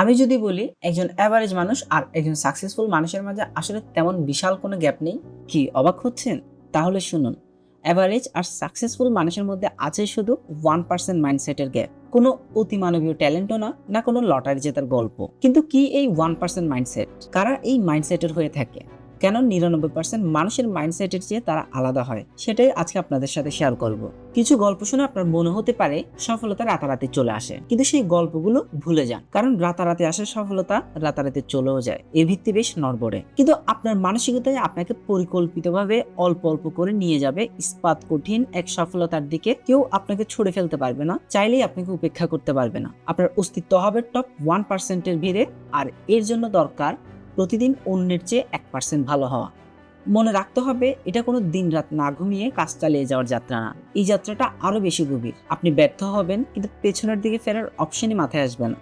আমি যদি বলি, একজন অ্যাভারেজ মানুষ আর একজন সাকসেসফুল মানুষের মাঝে আসলে তেমন বিশাল কোনো গ্যাপ নেই। কি, অবাক হচ্ছেন? তাহলে শুনুন। অ্যাভারেজ আর সাকসেসফুল মানুষের মধ্যে আছে শুধু ওয়ান পার্সেন্ট মাইন্ডসেটের গ্যাপ কোনো অতিমানবীয় ট্যালেন্টও না না কোনো লটারি জেতার গল্প। কিন্তু কি এই ওয়ান পার্সেন্ট মাইন্ডসেট কারা এই মাইন্ডসেটের হয়ে থাকে? কেন নিরানব্বই পার্সেন্ট মানুষের মাইন্ডসেটের চেয়ে তারা আলাদা হয়? সেটাই আজকে আপনাদের সাথে শেয়ার করব। কিছু গল্প শুনে আপনার মনে হতে পারে সফলতা রাতারাতি চলে আসে। কিন্তু সেই গল্পগুলো ভুলে যান। কারণ রাতারাতি আসে সফলতা রাতারাতি চলেও যায়। এর ভিত্তি বেশ নড়বড়ে। কিন্তু আপনার মানসিকতায় আপনাকে পরিকল্পিতভাবে অল্প অল্প করে নিয়ে যাবে ইস্পাত কঠিন এক সফলতার দিকে। কেউ আপনাকে ছুড়ে ফেলতে পারবে না। চাইলেই আপনাকে উপেক্ষা করতে পারবে না। আপনার অস্তিত্ব হবে টপ ওয়ান পার্সেন্টের ভিড়ে। আর এর জন্য দরকার প্রতিদিন অন্যের চেয়ে এক পার্সেন্ট ভালো হওয়া। মনে রাখতে হবে, এটা কোনো দিন রাত না ঘুমিয়ে কাজ চালিয়ে যাওয়ার যাত্রা না। এই যাত্রাটা আরও বেশি গভীর। আপনি ব্যর্থ হবেন, কিন্তু পেছনের দিকে ফেরার অপশনই মাথায় আসবে না।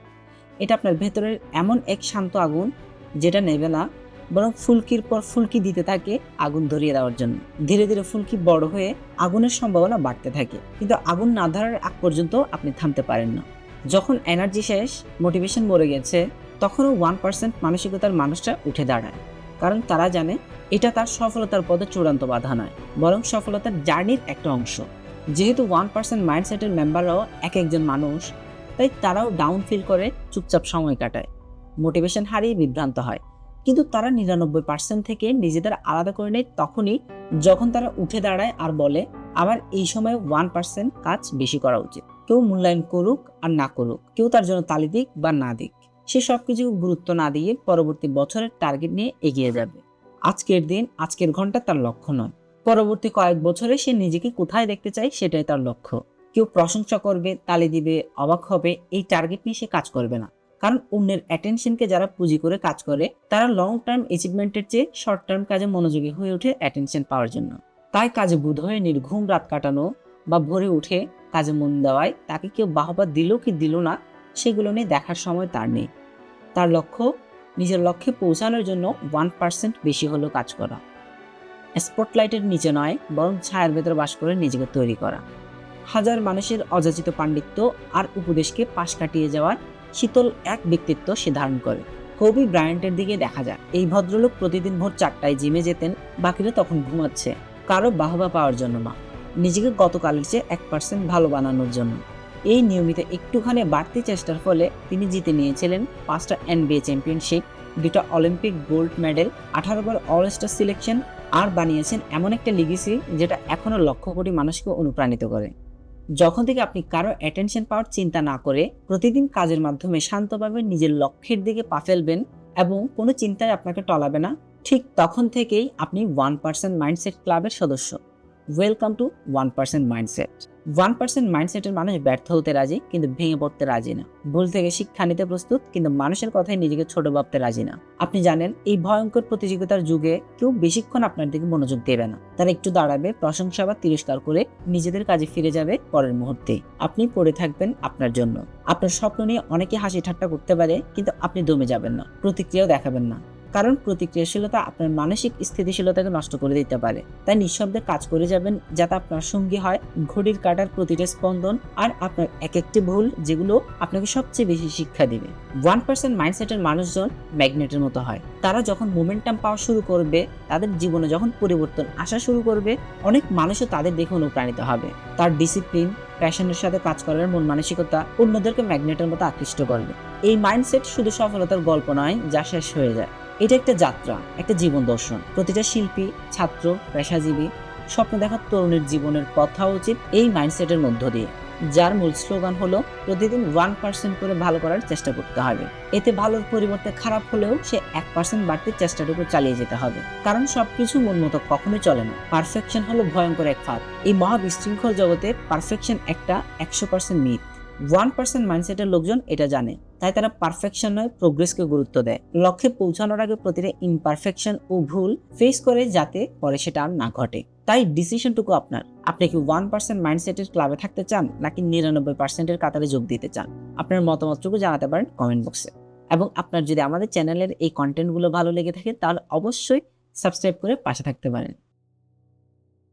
এটা আপনার ভেতরের এমন এক শান্ত আগুন, যেটা নেবে না, বরং ফুলকির পর ফুলকি দিতে থাকে আগুন ধরিয়ে দেওয়ার জন্য। ধীরে ধীরে ফুলকি বড় হয়ে আগুনের সম্ভাবনা বাড়তে থাকে। কিন্তু আগুন না ধরার আগ পর্যন্ত আপনি থামতে পারেন না। যখন এনার্জি শেষ মোটিভেশন মরে গেছে তখনও ওয়ান পার্সেন্ট মানসিকতার মানুষটা উঠে দাঁড়ায়। কারণ তারা জানে এটা তার সফলতার পথে চূড়ান্ত বাধা নয়, বরং সফলতার জার্নির একটা অংশ। যেহেতু ওয়ান পার্সেন্ট মাইন্ডসেটের মেম্বাররাও এক একজন মানুষ, তাই তারাও ডাউন ফিল করে চুপচাপ সময় কাটায়। মোটিভেশন হারিয়ে বিভ্রান্ত হয়। কিন্তু তারা নিরানব্বই পার্সেন্ট থেকে নিজেদের আলাদা করে নেয় তখনই যখন তারা উঠে দাঁড়ায় আর বলে, আমার এই সময় ওয়ান পার্সেন্ট কাজ বেশি করা উচিত। কেউ মূল্যায়ন করুক আর না করুক। কেউ তার জন্য তালি দিক বা না দিক। সে সবকিছু গুরুত্ব না দিয়ে পরবর্তী বছরের টার্গেট নিয়ে এগিয়ে যাবে। আজকের দিন, আজকের ঘণ্টা তার লক্ষ্য নয়। পরবর্তী কয়েক বছরে সে নিজেকে কোথায় দেখতে চায় সেটাই তার লক্ষ্য। কেউ প্রশংসা করবে, তালি দিবে, অবাক হবে, এই টার্গেট নিয়ে সে কাজ করবে না। কারণ অন্যের অ্যাটেনশনকে যারা পুঁজি করে কাজ করে, তারা লং টার্ম অ্যাচিভমেন্টের চেয়ে শর্ট টার্ম কাজে মনোযোগী হয়ে ওঠে অ্যাটেনশন পাওয়ার জন্য। তাই কাজে বুধ হয়ে নির্ঘুম রাত কাটানো বা ভোরে উঠে কাজে মন দেওয়ায় তাকে কেউ বাহবা দিল কি দিল না সেগুলো নিয়ে দেখার সময় তার নেই। তার লক্ষ্য, নিজের লক্ষ্যে পৌঁছানোর জন্য ওয়ান পার্সেন্ট বেশি হলেও কাজ করা। স্পটলাইটের নিচে নয়, বরং ছায়ার ভেতরে বাস করে নিজেকে তৈরি করা। হাজার মানুষের অযাচিত পাণ্ডিত্য আর উপদেশকে পাশ কাটিয়ে যাওয়ার শীতল এক ব্যক্তিত্ব সে ধারণ করে। কবি ব্রায়ান্টের দিকে দেখা যায় এই ভদ্রলোক প্রতিদিন ভোর চারটায় জিমে যেতেন, বাকিরা তখন ঘুমাচ্ছে। কারও বাহবা পাওয়ার জন্য না। নিজেকে গতকালের চেয়ে এক পার্সেন্ট ভালো বানানোর জন্য। এই নিয়মিত একটুখানি বাড়তি চেষ্টার ফলে তিনি জিতে নিয়েছিলেন পাঁচটা এনবিএ চ্যাম্পিয়নশিপ দুটো অলিম্পিক গোল্ড মেডেল আঠারো বার অল স্টার সিলেকশন আর বানিয়েছেন এমন একটা লিগেসি যেটা এখনও লক্ষ কোটি মানুষকে অনুপ্রাণিত করে। যখন থেকে আপনি কারও অ্যাটেনশন পাওয়ার চিন্তা না করে প্রতিদিন কাজের মাধ্যমে শান্তভাবে নিজের লক্ষ্যের দিকে পা ফেলবেন এবং কোনো চিন্তায় আপনাকে টলাবে না, ঠিক তখন থেকেই আপনি ওয়ান পার্সেন্ট মাইন্ডসেট ক্লাবের সদস্য। Welcome to one percent mindset one percent মাইন্ডসেটের মানুষ ব্যর্থ হতে রাজি, কিন্তু ভেঙে পড়তে রাজি না। ভুল থেকে শিক্ষা নিতে প্রস্তুত, কিন্তু মানুষের কথায় নিজেকে ছোট ভাবতে রাজি না। আপনি জানেন, এই ভয়ঙ্কর প্রতিযোগিতার যুগে কেউ বেশিক্ষণ আপনার দিকে মনোযোগ দেবে না। তারা একটু দাঁড়াবে, প্রশংসা বা তিরস্কার করে নিজেদের কাজে ফিরে যাবে পরের মুহূর্তে আপনি পড়ে থাকবেন আপনার জন্য। আপনার স্বপ্ন নিয়ে অনেকে হাসি ঠাট্টা করতে পারে, কিন্তু আপনি দমে যাবেন না। প্রতিক্রিয়াও দেখাবেন না। কারণ প্রতিক্রিয়াশীলতা আপনার মানসিক স্থিতিশীলতাকে নষ্ট করে দিতে পারে। তাই নিঃশব্দে কাজ করে যাবেন যাতে আপনার সঙ্গী হয়, ঘড়ির কাটার প্রতিটা স্পন্দন আর আপনার এক একটি ভুল যেগুলো আপনাকে সবচেয়ে বেশি শিক্ষা দিবে। ওয়ান পার্সেন্ট মাইন্ডসেটের মানুষজন ম্যাগনেটের মতো হয়। তারা যখন মোমেন্টাম পাওয়া শুরু করবে, তাদের জীবনে যখন পরিবর্তন আসা শুরু করবে, অনেক মানুষও তাদের দেখে অনুপ্রাণিত হবে। তার ডিসিপ্লিন, প্যাশনের সাথে কাজ করার মন মানসিকতা অন্যদেরকে ম্যাগনেটের মতো আকৃষ্ট করবে। এই মাইন্ডসেট শুধু সফলতার গল্প নয়, যা শেষ হয়ে যায়। এটা একটা যাত্রা, একটা জীবন দর্শন। প্রতিটা শিল্পী, ছাত্র, পেশাজীবী, স্বপ্ন দেখার তরুণের জীবনের কথা উচিত এই মাইন্ডসেটের মধ্য দিয়ে। যার মূল স্লোগান হলো, প্রতিদিন ওয়ান পার্সেন্ট করে ভালো করার চেষ্টা করতে হবে। এতে ভালোর পরিবর্তে খারাপ হলেও সে এক পার্সেন্ট বাড়তি চেষ্টাটুকু চালিয়ে যেতে হবে। কারণ সবকিছু মন মতো কখনোই চলে না। পারফেকশন হলো ভয়ঙ্কর এক ফাঁদ। এই মহা বিশৃঙ্খল জগতে পারফেকশন একটা একশো পার্সেন্ট মিথ ওয়ান পার্সেন্ট মাইন্ডসেটের লোকজন এটা জানে। তাই তারা পারফেকশন নয় প্রোগ্রেসকে গুরুত্ব দেয়। লক্ষ্যে পৌঁছানোর আগে প্রতিটা ইমপারফেকশন ও ভুল ফেস করে যাতে পরে সেটা আর না ঘটে। তাই ডিসিশনটুকু আপনার। আপনি কি ওয়ান পার্সেন্ট মাইন্ডসেটের ক্লাবে থাকতে চান, নাকি নিরানব্বই পার্সেন্টের কাতারে যোগ দিতে চান? আপনার মতামতটুকু জানাতে পারেন কমেন্ট বক্সে এবং আপনার যদি আমাদের চ্যানেলের এই কন্টেন্টগুলো ভালো লেগে থাকে, তাহলে অবশ্যই সাবস্ক্রাইব করে পাশে থাকতে পারেন।